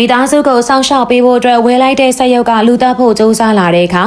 မိသားစုကိုစောင့်ရှောက်ပေးဖို့အတွက်ဝယ်လိုက်တဲ့ဆက်ရုပ်ကလူသက်ဖို့စူးစမ်းလာတဲ့အခါ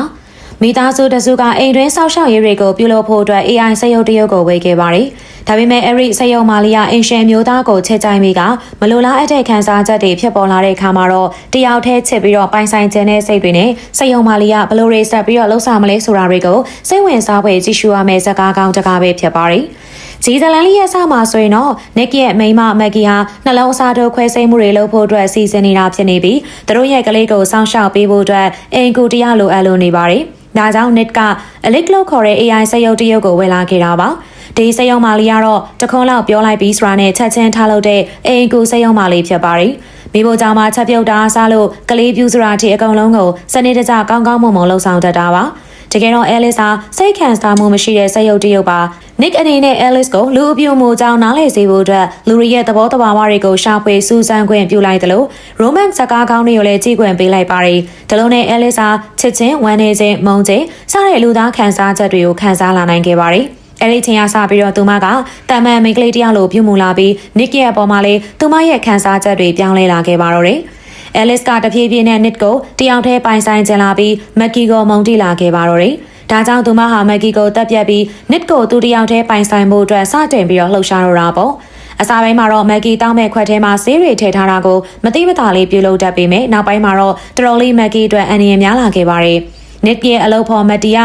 မိသားစုတစုကအိမ်တွင်းစောင့်ရှောက်ရေးတွေကိုပြုလုပ်ဖို့အတွက် AI ဆက်ရုပ်တရုပ်ကိုဝေခဲ့ပါတယ်။ဒါပေမဲ့အဲ့ဒီဆက်ရုပ်မာလီယာအင်ရှင်မျိုးသားကိုချစ်ကြိုက်မိကမလိုလားအပ်တဲ့ခံစားချက်တွေဖြစ်ပေါ်လာတဲ့အခါမှာတော့တယောက်တည်းချစ်ပြီးတော့ပိုင်ဆိုင်ခြင်းတဲ့စိတ်တွေနဲ့ဆက်ရုပ်မာလီယာဘယ်လိုတွေဆက်ပြီးတော့လှုပ်ဆောင်မလဲဆိုတာတွေကိုစိတ်ဝင်စားဖွယ်ကြည့်ရှုရမယ့်ဇာတ်ကားကောင်းတစ်ကားပဲဖြစ်ပါတယ်။ ဂျီဇလန်လေးရဲ့အစမှာဆိုရင်တော့နက်ရဲ့မိန်းမမက်ကီဟာနှလုံးအစာတို့ခွဲစိတ်မှုတွေလုပ်ဖို့အတွက်စီစဉ်နေတာဖြစ်နေပြီးသူတို့ရဲ့ကလေးကိုစောင့်ရှောက်ပေးဖို့အတွက်အိမ်ကူတရားလိုအပ်လို့နေပါတယ်။ဒါကြောင့် Net ကအလစ်လို့ခေါ်တဲ့ AI စက်ရုပ်တရုပ်ကိုဝယ်လာခဲ့တာပါ။ဒီစက်ရုံမာလီကတော့တခွန်းလောက်ပြောလိုက်ပြီးဆိုတာနဲ့ချက်ချင်းထားလို့တဲ့အိမ်ကူစက်ရုံမာလီဖြစ်ပါတယ်။မိဖို့ကြောင့်မှချက်ပြုတ်တာစားလို့ကလေးပြူစရာတီအကုန်လုံးကိုစနစ်တကျကောင်းကောင်းမွန်မွန်လှုပ်ဆောင်တတ်တာပါ။ တကယ်တော့ Alice ဟာစိတ်ခံစားမှုမရှိတဲ့စက်ရုပ်တရုပ်ပါ Nick အနေနဲ့ Alice ကိုလူအပြုံမှုကြောင့်နားလည်စေဖို့အတွက်လူတွေရဲ့သဘောတဘာဝတွေကိုရှာဖွေစူးစမ်းခွင့်ပြုလိုက်တယ်လို့ romance ဇာတ်ကားကောင်းတွေကိုလည်းကြည့်ခွင့်ပေးလိုက်ပါတယ်။ဒါလို့နဲ့ Alice ဟာချစ်ချင်းဝမ်းနေခြင်းမုန်းခြင်းစတဲ့လူသားခံစားချက်တွေကိုခံစားလာနိုင်ခဲ့ပါတယ်။အဲ့ဒီချိန်ကစပြီးတော့သူမကတာမန်မိန်းကလေးတယောက်လိုပြုမှုလာပြီး Nick ရဲ့အပေါ်မှာလေသူမရဲ့ခံစားချက်တွေပြောင်းလဲလာခဲ့ပါတော့တယ်။ Alice ကတဖြည်းဖြည်းနဲ့ Nick ကိုတယောက်တည်းပိုင်ဆိုင်ကျင်လာပြီး Maggie ကိုမုန်းတိလာခဲ့ပါတော့တယ်။ဒါကြောင့်သူမဟာမက်ကီကိုတက်ပြတ်ပြီး Nick ကိုသူတယောက်တည်းပိုင်ဆိုင်မှုအတွက်စတင်ပြီးတော့လှုပ်ရှားတော့တာပေါ့အစားပိုင်းမှာတော့မက်ကီတောင်းမဲ့ခွက်ထဲမှာဆေးတွေထည့်ထားတာကိုမတိမတာလေးပြုလုပ်တတ်ပေမဲ့နောက်ပိုင်းမှာတော့တော်တော်လေးမက်ကီအတွက်အန္တရာယ်များလာခဲ့ပါတယ်။ Nick ရဲ့အလုပ်ဖော်မက်တီက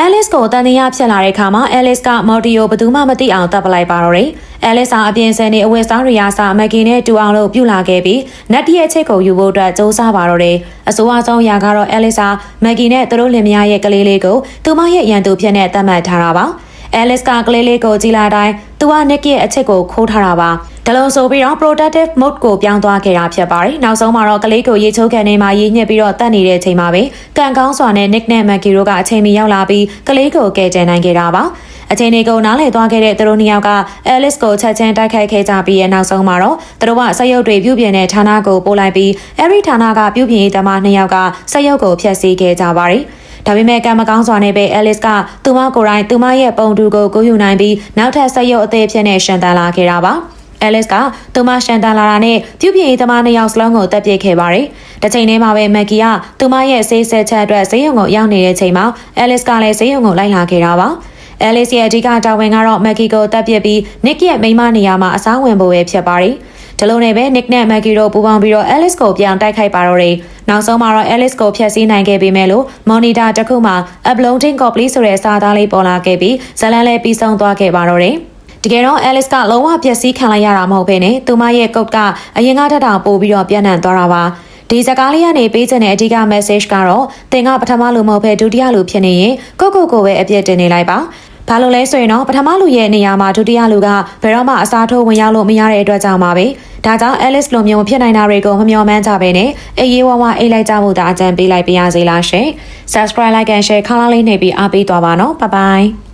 Alice ကိုတန်တရားဖြစ်လာတဲ့အခါမှာ Alice က Morty ကိုဘယ်သူမှမသိအောင်တပ်ပလိုက်ပါတော့တယ်။ Alice ဟာအပြင်ဆန်နေအဝတ်စားတွေအားစမက်ကင်နဲ့တူအောင်လို့ပြုလာခဲ့ပြီးနတ်တရဲ့ချစ်ကိုယူဖို့အတွက်စူးစမ်းပါတော့တယ်။အဆိုအဆုံးအရာကတော့ Alice ဟာမက်ကင်နဲ့သူတို့လင်မယားရဲ့ကလေးလေးကိုသူမရဲ့ရန်သူဖြစ်နေသတ်မှတ်ထားတာပါ။ Alice ကကလေးလေးကိုကြည်လာတိုင်းသူက Nick ရဲ့အချစ်ကိုခိုးထားတာပါ။ ဒါလို့ဆိုပြီးတော့ protective mode ကိုပြောင်းသွားခဲ့တာဖြစ်ပါတယ်။နောက်ဆုံးမှာတော့ကလေးကိုရေချိုးကန်နေမှာရေးညစ်ပြီးတော့တတ်နေတဲ့အချိန်မှာပဲကန်ကောင်းစွာနဲ့ Nick နဲ့ Maggie တို့ကအချိန်မီရောက်လာပြီးကလေးကိုကယ်တင်နိုင်ခဲ့တာပါ။အချိန်တွေကိုနားလည်သွားခဲ့တဲ့သူတို့နှစ်ယောက်က Alice ကိုချက်ချင်းတိုက်ခိုက်ခဲ့ကြပြီးရဲ့နောက်ဆုံးမှာတော့သူတို့ကစက်ရုပ်တွေပြုပြင်တဲ့ဌာနကိုပို့လိုက်ပြီးအဲဒီဌာနကပြုပြင်ရေးသမားနှစ်ယောက်ကစက်ရုပ်ကိုဖျက်ဆီးခဲ့ကြပါတယ်။ဒါပေမဲ့ကံမကောင်းစွာနဲ့ပဲ Alice ကသူမကိုယ်တိုင်သူမရဲ့ပုံတူကိုကိုယူနိုင်ပြီးနောက်ထပ်ဆက်ရုပ်အသေးဖြစ်နေရှင်သန်လာခဲ့တာပါ။ Alice ကသူမရှန်တန်လာတာနဲ့ပြုပြင်ရေးသမားနှစ်ယောက်စလုံးကိုတပ်ပစ်ခဲ့ပါတယ်။တစ်ချိန်တည်းမှာပဲမက်ကီကသူမရဲ့ဆေးဆက်ချက်အတွက်ဈေးရုံကိုရောက်နေတဲ့ချိန်မှာ Alice ကလည်းဈေးရုံကိုလိုက်လာခဲ့တာပါ။ Alice ရဲ့အဓိကတာဝန်ကတော့မက်ကီကိုတပ်ပစ်ပြီး Nick ရဲ့မိန်းမနေရာမှာအစားဝင်ဖို့ပဲဖြစ်ပါတယ်။ဒီလိုနဲ့ပဲ Nick နဲ့ Maggie တို့ပူးပေါင်းပြီးတော့ Alice ကိုပြန်တိုက်ခိုက်ပါတော့တယ်။နောက်ဆုံးမှာတော့ Alice ကိုဖျက်ဆီးနိုင်ခဲ့ပေမဲ့လို့ monitor တစ်ခုမှာ uploading copy ဆိုတဲ့စာသားလေးပေါ်လာခဲ့ပြီးဇာတ်လမ်းလည်းပြီးဆုံးသွားခဲ့ပါတော့တယ်။ တကယ်တော့ Alice ကလုံးဝပျက်စီးခံလိုက်ရတာမဟုတ်ဘဲနဲ့သူမရဲ့ကုတ်ကအရင်ကထက်တောင်ပိုပြီးတော့ပြန့်နှံ့သွားတာပါဒီစကားလေးကနေပေးချင်တဲ့အဓိက message ကတော့သင်ကပထမလူမဟုတ်ဘဲဒုတိယလူဖြစ်နေရင်ကိုကိုကိုပဲအပြစ်တင်နေလိုက်ပါဘာလို့လဲဆိုရင်တော့ပထမလူရဲ့နေရာမှာဒုတိယလူကဘယ်တော့မှအစားထိုးဝင်ရောက်လို့မရတဲ့အတွက်ကြောင့်ပါပဲဒါကြောင့် Alice လိုမျိုးဖြစ်နိုင်တာတွေကိုမမျှော်မှန်းကြပဲနဲ့အေးရေးဝဝအိတ်လိုက်ကြဖို့သာအကြံပေးလိုက်ပါရစေလားရှင် Subscribe like and share ခေါင်းလေးနှိပ်ပြီးအားပေးသွားပါနော် Bye bye